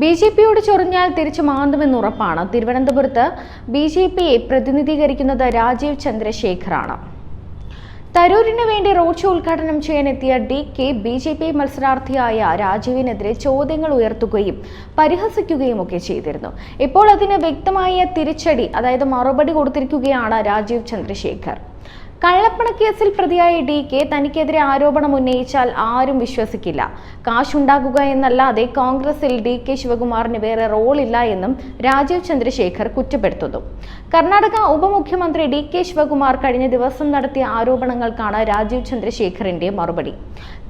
B J പിയോട് ചൊറിഞ്ഞാൽ തിരിച്ചു മാന്തുമെന്ന് ഉറപ്പാണ്. തിരുവനന്തപുരത്ത് ബി ജെ പിയെ പ്രതിനിധീകരിക്കുന്നത് രാജീവ് ചന്ദ്രശേഖറാണ്. തരൂരിന് വേണ്ടി റോഡ് ഷോ ഉദ്ഘാടനം ചെയ്യാനെത്തിയ D K B J P മത്സരാർത്ഥിയായ രാജീവിനെതിരെ ചോദ്യങ്ങൾ ഉയർത്തുകയും പരിഹസിക്കുകയും ഒക്കെ ചെയ്തിരുന്നു. ഇപ്പോൾ അതിന് വ്യക്തമായ തിരിച്ചടി അതായത് മറുപടി കൊടുത്തിരിക്കുകയാണ് രാജീവ് ചന്ദ്രശേഖർ. കള്ളപ്പണക്കേസിൽ പ്രതിയായ ഡി കെ തനിക്കെതിരെ ആരോപണം ഉന്നയിച്ചാൽ ആരും വിശ്വസിക്കില്ല. കാശുണ്ടാക്കുക എന്നല്ലാതെ കോൺഗ്രസിൽ ഡി കെ ശിവകുമാറിന് വേറെ റോളില്ല എന്നും രാജീവ് ചന്ദ്രശേഖർ കുറ്റപ്പെടുത്തുന്നു. കർണാടക ഉപമുഖ്യമന്ത്രി ഡി കെ ശിവകുമാർ കഴിഞ്ഞ ദിവസം നടത്തിയ ആരോപണങ്ങൾക്കാണ് രാജീവ് ചന്ദ്രശേഖറിന്റെ മറുപടി.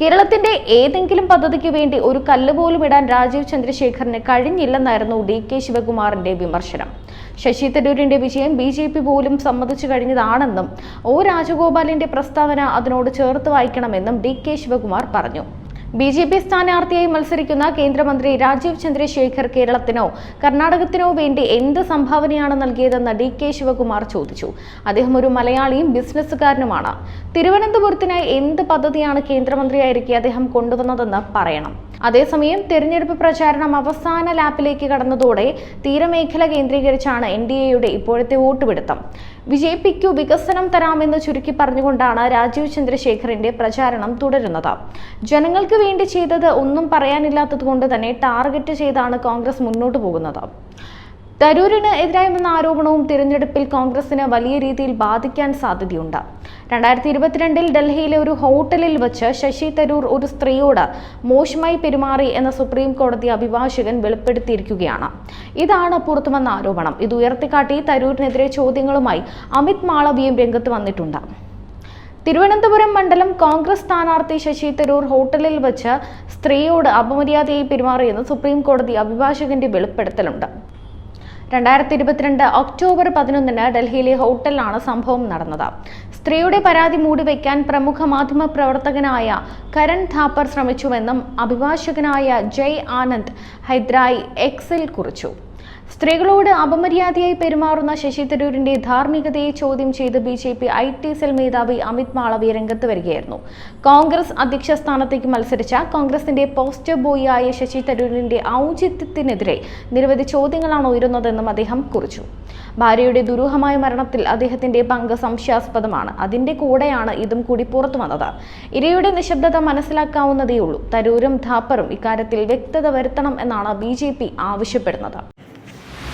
കേരളത്തിന്റെ ഏതെങ്കിലും പദ്ധതിക്ക് വേണ്ടി ഒരു കല്ല് പോലും ഇടാൻ രാജീവ് ചന്ദ്രശേഖറിന് കഴിഞ്ഞില്ലെന്നായിരുന്നു ഡി കെ ശിവകുമാറിന്റെ വിമർശനം. ശശി തരൂരിന്റെ വിജയം ബി ജെ പി പോലും സമ്മതിച്ചു കഴിഞ്ഞതാണെന്നും ഒ രാജഗോപാലിന്റെ പ്രസ്താവന അതിനോട് ചേർത്ത് വായിക്കണമെന്നും ഡി കെ ശിവകുമാർ പറഞ്ഞു. ബി ജെ പി സ്ഥാനാർത്ഥിയായി മത്സരിക്കുന്ന കേന്ദ്രമന്ത്രി രാജീവ് ചന്ദ്രശേഖർ കേരളത്തിനോ കർണാടകത്തിനോ വേണ്ടി എന്ത് സംഭാവനയാണ് നൽകിയതെന്ന് ഡി കെ ശിവകുമാർ ചോദിച്ചു. അദ്ദേഹം ഒരു മലയാളിയും ബിസിനസ്സുകാരനുമാണ്. തിരുവനന്തപുരത്തിനായി എന്ത് പദ്ധതിയാണ് കേന്ദ്രമന്ത്രിയായിരിക്കെ അദ്ദേഹം കൊണ്ടുവന്നതെന്ന് പറയണം. അതേസമയം തെരഞ്ഞെടുപ്പ് പ്രചാരണം അവസാന ലാപ്പിലേക്ക് കടന്നതോടെ തീരമേഖല കേന്ദ്രീകരിച്ചാണ് എൻ ഡി എയുടെ ഇപ്പോഴത്തെ വോട്ടുപിടുത്തം വിജയിപ്പിക്കൂ വികസനം തരാമെന്ന് ചുരുക്കി പറഞ്ഞുകൊണ്ടാണ് രാജീവ് ചന്ദ്രശേഖറിന്റെ പ്രചാരണം തുടരുന്നത്. ജനങ്ങൾക്ക് വേണ്ടി ചെയ്തത് ഒന്നും പറയാനില്ലാത്തതുകൊണ്ട് തന്നെ ടാർഗറ്റ് ചെയ്താണ് കോൺഗ്രസ് മുന്നോട്ട് പോകുന്നത്. തരൂരിന് എതിരായി വന്ന ആരോപണവും തിരഞ്ഞെടുപ്പിൽ കോൺഗ്രസിന് വലിയ രീതിയിൽ ബാധിക്കാൻ സാധ്യതയുണ്ട്. രണ്ടായിരത്തി ഇരുപത്തിരണ്ടിൽ ഡൽഹിയിലെ ഒരു ഹോട്ടലിൽ വെച്ച് ശശി തരൂർ ഒരു സ്ത്രീയോട് മോശമായി പെരുമാറി എന്ന സുപ്രീം കോടതി അഭിഭാഷകൻ വെളിപ്പെടുത്തിയിരിക്കുകയാണ്. ഇതാണ് പുറത്തുവന്ന ആരോപണം. ഇത് ഉയർത്തിക്കാട്ടി തരൂരിനെതിരെ ചോദ്യങ്ങളുമായി അമിത് മാളവിയും രംഗത്ത് വന്നിട്ടുണ്ട്. തിരുവനന്തപുരം മണ്ഡലം കോൺഗ്രസ് സ്ഥാനാർത്ഥി ശശി തരൂർ ഹോട്ടലിൽ വെച്ച് സ്ത്രീയോട് അപമര്യാദയായി പെരുമാറിയെന്ന് സുപ്രീം കോടതി അഭിഭാഷകന്റെ വെളിപ്പെടുത്തലുണ്ട്. രണ്ടായിരത്തി ഇരുപത്തിരണ്ട് ഒക്ടോബർ പതിനൊന്നിന് ഡൽഹിയിലെ ഹോട്ടലിലാണ് സംഭവം നടന്നത്. സ്ത്രീയുടെ പരാതി മൂടിവെക്കാൻ പ്രമുഖ മാധ്യമ പ്രവർത്തകനായ കരൺ ഥാപ്പർ ശ്രമിച്ചുവെന്നും അഭിഭാഷകനായ ജയ് ആനന്ദ് ഹൈദ്രായി എക്സിൽ കുറിച്ചു. സ്ത്രീകളോട് അപമര്യാദയായി പെരുമാറുന്ന ശശി തരൂരിന്റെ ധാർമ്മികതയെ ചോദ്യം ചെയ്ത് B J P I T cell മേധാവി അമിത് മാളവി രംഗത്ത് വരികയായിരുന്നു. കോൺഗ്രസ് അധ്യക്ഷ സ്ഥാനത്തേക്ക് മത്സരിച്ച കോൺഗ്രസിന്റെ പോസ്റ്റർ ബോയിയായ ശശി തരൂരിന്റെ ഔചിത്യത്തിനെതിരെ നിരവധി ചോദ്യങ്ങളാണ് ഉയരുന്നതെന്നും അദ്ദേഹം കുറിച്ചു. ഭാര്യയുടെ ദുരൂഹമായ മരണത്തിൽ അദ്ദേഹത്തിന്റെ പങ്ക് സംശയാസ്പദമാണ്. അതിന്റെ കൂടെയാണ് ഇതും കൂടി പുറത്തു വന്നത്. ഇരയുടെ നിശബ്ദത മനസ്സിലാക്കാവുന്നതേയുള്ളൂ. തരൂരും ധാപ്പറും ഇക്കാര്യത്തിൽ വ്യക്തത വരുത്തണം എന്നാണ് ബി ആവശ്യപ്പെടുന്നത്.